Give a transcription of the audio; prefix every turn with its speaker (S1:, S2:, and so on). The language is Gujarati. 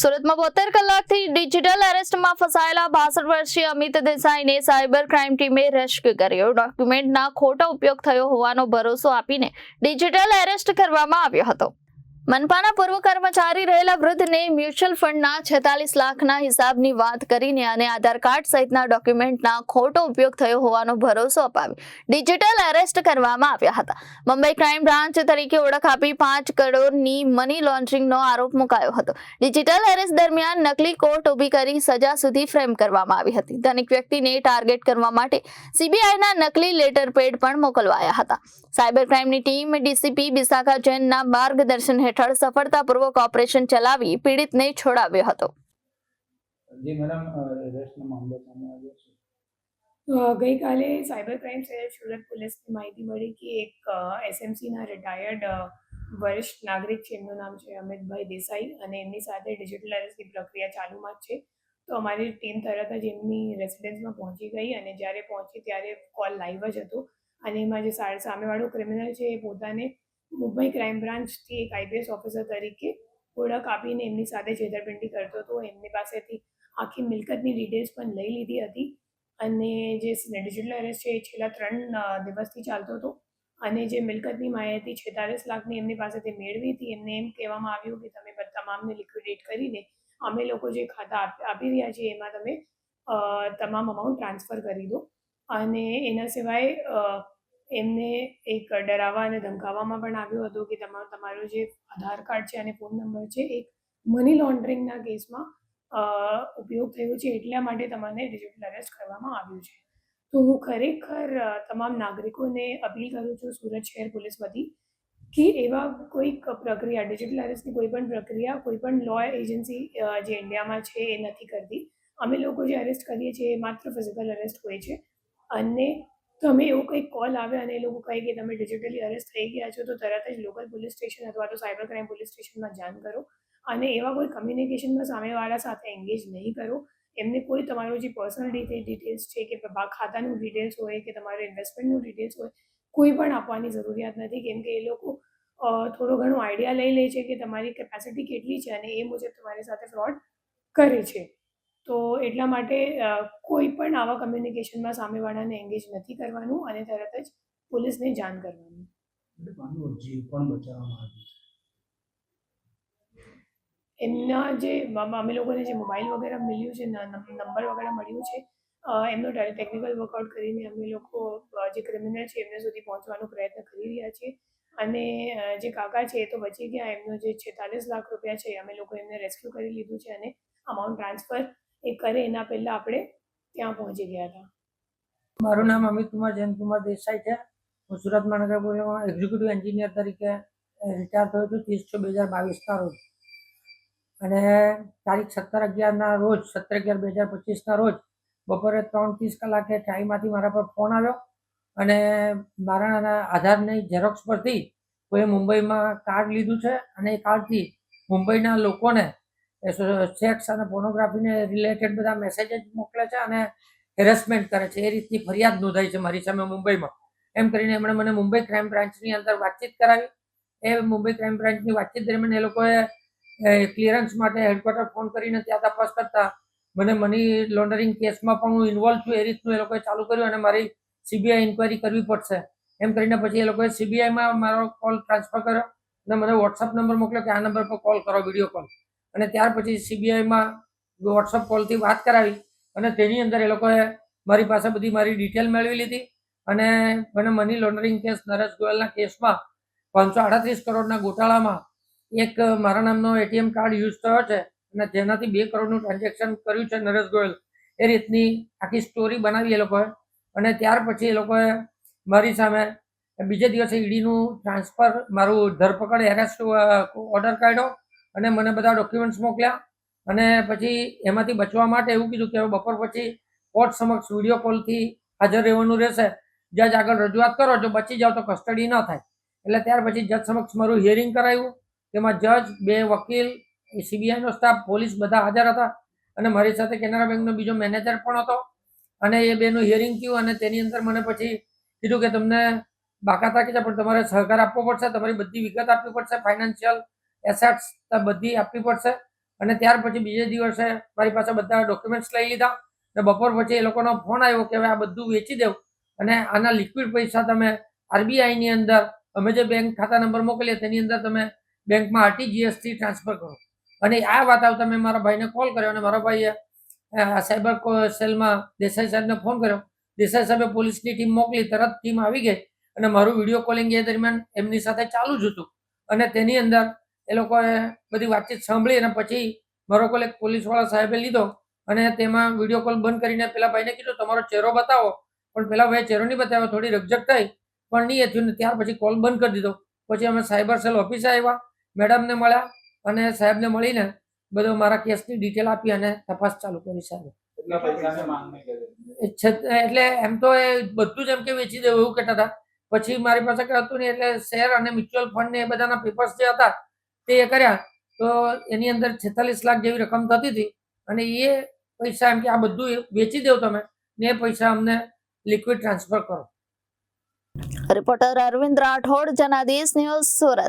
S1: સુરતમાં બોતેર કલાકથી ડિજિટલ એરેસ્ટમાં ફસાયેલા બાસઠ વર્ષીય અમિત દેસાઈને સાયબર ક્રાઇમ ટીમે રેસ્ક્યુ કર્યો. ડોક્યુમેન્ટના ખોટો ઉપયોગ થયો હોવાનો ભરોસો આપીને ડિજિટલ એરેસ્ટ કરવામાં આવ્યો હતો. મનપાના પૂર્વ કર્મચારી રહેલા વૃદ્ધને મ્યુચ્યુઅલ ફંડના છેતાલીસ લાખના હિસાબની વાત કરીને અને આધાર કાર્ડ સહિતના ડોક્યુમેન્ટના ખોટો ઉપયોગ થયો હોવાનો ભરોસો અપાવી ડિજિટલ એરેસ્ટ કરવામાં આવ્યા હતા. મુંબઈ ક્રાઇમ બ્રાન્ચ તરીકે ઓળખ આપી પાંચ કરોડની મની લોન્ડરિંગનો આરોપ મુકાયો હતો. ડિજિટલ એરેસ્ટ દરમિયાન નકલી કોર્ટ ઊભી કરી સજા સુધી ફ્રેમ કરવામાં આવી હતી. ધનિક વ્યક્તિને ટાર્ગેટ કરવા માટે સીબીઆઈના નકલી લેટર પેડ પણ મોકલવાયા હતા. સાયબર ક્રાઇમની ટીમ ડીસીપી બિસાખા જૈનના માર્ગદર્શન હેઠળ સફળતાપૂર્વક ઓપરેશન ચલાવી પીડિતને છોડાવ્યો હતો.
S2: ગઈકાલે સાયબર ક્રાઇમ સેલ સુરત પોલીસની માહિતી મળી કે એક એસએમસીના રિટાયર્ડ વરિષ્ઠ નાગરિક છે એમનું નામ છે અમિતભાઈ દેસાઈ અને એમની સાથે ડિજિટલ અરેસ્ટની પ્રક્રિયા ચાલુમાં જ છે. તો અમારી ટીમ તરત જ એમની રેસિડેન્સમાં પહોંચી ગઈ અને જ્યારે પહોંચી ત્યારે કોલ લાઈવ જ હતો. અને એમાં જે સામેવાળો ક્રિમિનલ છે એ પોતાને મુંબઈ ક્રાઇમ બ્રાન્ચથી એક આઈપીએસ ઓફિસર તરીકે ઓળખ આપીને એમની સાથે છેતરપિંડી કરતો હતો. એમની પાસેથી આખી મિલકતની ડિટેલ્સ પણ લઈ લીધી હતી અને જે ડિજિટલ અરેસ્ટ છે એ છેલ્લા ત્રણ દિવસથી ચાલતો હતો અને જે મિલકતની માહિતી છેતાલીસ લાખની એમની પાસેથી મેળવી હતી. એમને એમ કહેવામાં આવ્યું કે તમે તમામને લિક્વિડેટ કરીને અમે લોકો જે ખાતા આપ- રહ્યા છીએ એમાં તમે તમામ અમાઉન્ટ ટ્રાન્સફર કરી દો અને એના સિવાય એમને એક ડરાવવા અને ધમકાવવામાં પણ આવ્યું હતું કે તમારો તમારો જે આધાર કાર્ડ છે અને ફોન નંબર છે, એક મની લોન્ડરિંગના કેસમાં ઉપયોગ થયો છે એટલા માટે તમને ડિજિટલ અરેસ્ટ કરવામાં આવ્યું છે. તો હું ખરેખર તમામ નાગરિકોને અપીલ કરું છું સુરત શહેર પોલીસ વતી કે એવા કોઈક પ્રક્રિયા ડિજિટલ અરેસ્ટની કોઈ પણ પ્રક્રિયા, કોઈ પણ લો એજન્સી જે ઇન્ડિયામાં છે એ નથી કરતી. અમે લોકો જે અરેસ્ટ કરીએ છીએ એ માત્ર ફિઝિકલ અરેસ્ટ હોય છે. અને તમે એવો કંઈક કોલ આવે અને એ લોકો કહે કે તમે ડિજિટલી અરેસ્ટ થઈ ગયા છો, તો તરત જ લોકલ પોલીસ સ્ટેશન અથવા તો સાયબર ક્રાઇમ પોલીસ સ્ટેશનમાં જાણ કરો. અને એવા કોઈ કમ્યુનિકેશનમાં સામેવાળા સાથે એન્ગેજ નહીં કરો. એમને કોઈ તમારું જે પર્સનલ ડિટેલ્સ છે કે ખાતાનું ડિટેલ્સ હોય કે તમારું ઇન્વેસ્ટમેન્ટનું ડિટેલ્સ હોય, કોઈ પણ આપવાની જરૂરિયાત નથી. કેમ કે એ લોકો થોડો ઘણો આઈડિયા લઈ લે છે કે તમારી કેપેસિટી કેટલી છે અને એ મુજબ તમારી સાથે ફ્રોડ કરે છે. તો એટલા માટે કોઈ પણ આવા કમ્યુનિકેશનમાં સામેવાળાને એન્ગેજ નથી કરવાનું અને તરત જ પોલીસને જાણ કરવાની. એમના જે અમે લોકોને જે મોબાઈલ વગેરે મળ્યું છે નંબર વગેરે મળ્યું છે એમનો ટેકનિકલ વર્કઆઉટ કરીને અમે લોકો જે ક્રિમિનલ છે એમને સુધી પહોંચવાનો પ્રયત્ન કરી રહ્યા છીએ. અને જે કાકા છે એ તો બચી ગયા. એમનો જે છેતાલીસ લાખ રૂપિયા છે અમે લોકો એમને રેસ્ક્યુ કરી લીધું છે અને અમાઉન્ટ ટ્રાન્સફર એ કરે, એના પહેલાં આપણે ત્યાં પહોંચી ગયા હતા.
S3: મારું નામ અમિત કુમાર જયંતકુમાર દેસાઈ છે. હું સુરત મહાનગરપાલિકામાં એક્ઝિક્યુટિવ એન્જિનિયર તરીકે રિટાયર થયો છું ત્રીસ છ બે હજાર બાવીસના રોજ. અને તારીખ સત્તર અગિયારના રોજ, સત્તર અગિયાર બે હજાર પચીસના રોજ બપોરે ત્રણ ત્રીસ કલાકે ટાઈમમાંથી મારા પર ફોન આવ્યો અને મારા આધારની ઝેરોક્ષ પરથી કોઈએ મુંબઈમાં કાર્ડ લીધું છે અને એ કાર્ડથી મુંબઈના લોકોને સેક્સ અને પોર્નોગ્રાફીને રિલેટેડ બધા મેસેજીસ મોકલે છે અને હેરેસમેન્ટ કરે છે. એ રીતની ફરિયાદ નોંધાઈ છે મારી સામે મુંબઈમાં. એમ કરીને એમણે મને મુંબઈ ક્રાઇમ બ્રાન્ચની અંદર વાતચીત કરાવી. એ મુંબઈ ક્રાઇમ બ્રાન્ચની વાતચીત દરમિયાન એ લોકોએ ક્લિયરન્સ માટે હેડક્વાર્ટર ફોન કરીને ત્યાં તપાસ કરતા મને મની લોન્ડરિંગ કેસમાં પણ હું ઇન્વોલ્વ છું એ રીતનું એ લોકોએ ચાલુ કર્યું અને મારી સીબીઆઈ ઇન્કવાયરી કરવી પડશે. એમ કરીને પછી એ લોકોએ સીબીઆઈમાં મારો કોલ ટ્રાન્સફર કર્યો અને મને વોટ્સઅપ નંબર મોકલ્યો કે આ નંબર પર કોલ કરો વીડિયો કોલ અને ત્યાર પછી સીબીઆઈમાં વોટ્સઅપ કોલથી વાત કરાવી અને તેની અંદર એ લોકોએ મારી પાસે બધી મારી ડિટેલ મેળવી લીધી અને મને મની લોન્ડરિંગ કેસ નરેશ ગોયલના કેસમાં પાંચસો આડત્રીસ કરોડના ગોટાળામાં એક મારા નામનો એટીએમ કાર્ડ યુઝ થયો છે અને જેનાથી બે કરોડનું ટ્રાન્ઝેક્શન કર્યું છે નરેશ ગોયલ. એ રીતની આખી સ્ટોરી બનાવી એ લોકોએ અને ત્યાર પછી એ લોકોએ મારી સામે બીજે દિવસે ઈડીનું ટ્રાન્સફર મારું ધરપકડ એરેસ્ટ ઓર્ડર કાઢ્યો અને મને બધા ડોક્યુમેન્ટ્સ મોકલ્યા. અને પછી એમાંથી બચવા માટે એવું કીધું કે હવે બપોર પછી કોર્ટ સમક્ષ વીડિયો કોલથી હાજર રહેવાનું રહેશે. જજ આગળ રજૂઆત કરો, જો બચી જાઓ તો કસ્ટડી ન થાય. એટલે ત્યાર પછી જજ સમક્ષ મારું હિયરિંગ કરાયું, તેમાં જજ, બે વકીલ સીબીઆઈનો સ્ટાફ પોલીસ બધા હાજર હતા. અને મારી સાથે કેનરા બેંકનો બીજો મેનેજર પણ હતો. અને એ બેનું હિયરિંગ થયું અને તેની અંદર મને પછી કીધું કે તમને બાકાત રાખી છે, પણ તમારે સહકાર આપવો પડશે, તમારી બધી વિગત આપવી પડશે ફાઇનાન્શિયલ એસેટ્સ બધી આપવી પડશે. અને ત્યાર પછી બીજે દિવસે મારી પાસે બધા ડોક્યુમેન્ટ્સ લઈ લીધા અને બપોર પછી એ લોકોનો ફોન આવ્યો કે હવે આ બધું વેચી દેવું. અને આના લિક્વિડ પૈસા તમે આરબીઆઈની અંદર, અમે જે બેંક ખાતા નંબર મોકલીએ તેની અંદર તમે બેંકમાં આરટીજીએસથી ટ્રાન્સફર કરો. અને આ વાત આવતા મેં મારા ભાઈને કોલ કર્યો અને મારા ભાઈએ સાયબર સેલમાં દેસાઈ સાહેબને ફોન કર્યો. દેસાઈ સાહેબે પોલીસની ટીમ મોકલી, તરત ટીમ આવી ગઈ અને મારું વીડિયો કોલિંગ એ દરમિયાન એમની સાથે ચાલુ જ હતું. અને તેની અંદર એ લોકોએ બધી વાતચીત સાંભળી અને પછી મારો કોલ એક પોલીસવાળા સાહેબે લીધો અને તેમાં વીડિયો કોલ બંધ કરીને પેલા ભાઈને કીધું તમારો ચહેરો બતાવો. પણ પેલા ભાઈ ચહેરો નહીં બતાવ્યો થોડી રકઝક થઈ પણ નહીં એ થયું ને ત્યાર પછી કોલ બંધ કરી દીધો. પછી અમે સાયબર સેલ ઓફિસે આવ્યા મેડમને મળ્યા અને સાહેબને મળીને બધો મારા કેસની ડિટેલ આપી અને તપાસ ચાલુ કરી સાહેબ. એટલે એમ તો એ બધું જ એમ કે વેચી દેવું એવું કહેતા હતા. પછી મારી પાસે હતું નહીં એટલે શેર અને મ્યુચ્યુઅલ ફંડ ને એ બધાના પેપર્સ જે હતા તે કર્યા તો એની અંદર છેતાલીસ લાખ જેવી રકમ થતી હતી અને એ પૈસા એમ કે આ બધું વેચી દેવ તમે ને એ પૈસા અમને લિક્વિડ ટ્રાન્સફર કરો.
S1: Reporter Arvind Rathod Janadesh news Surat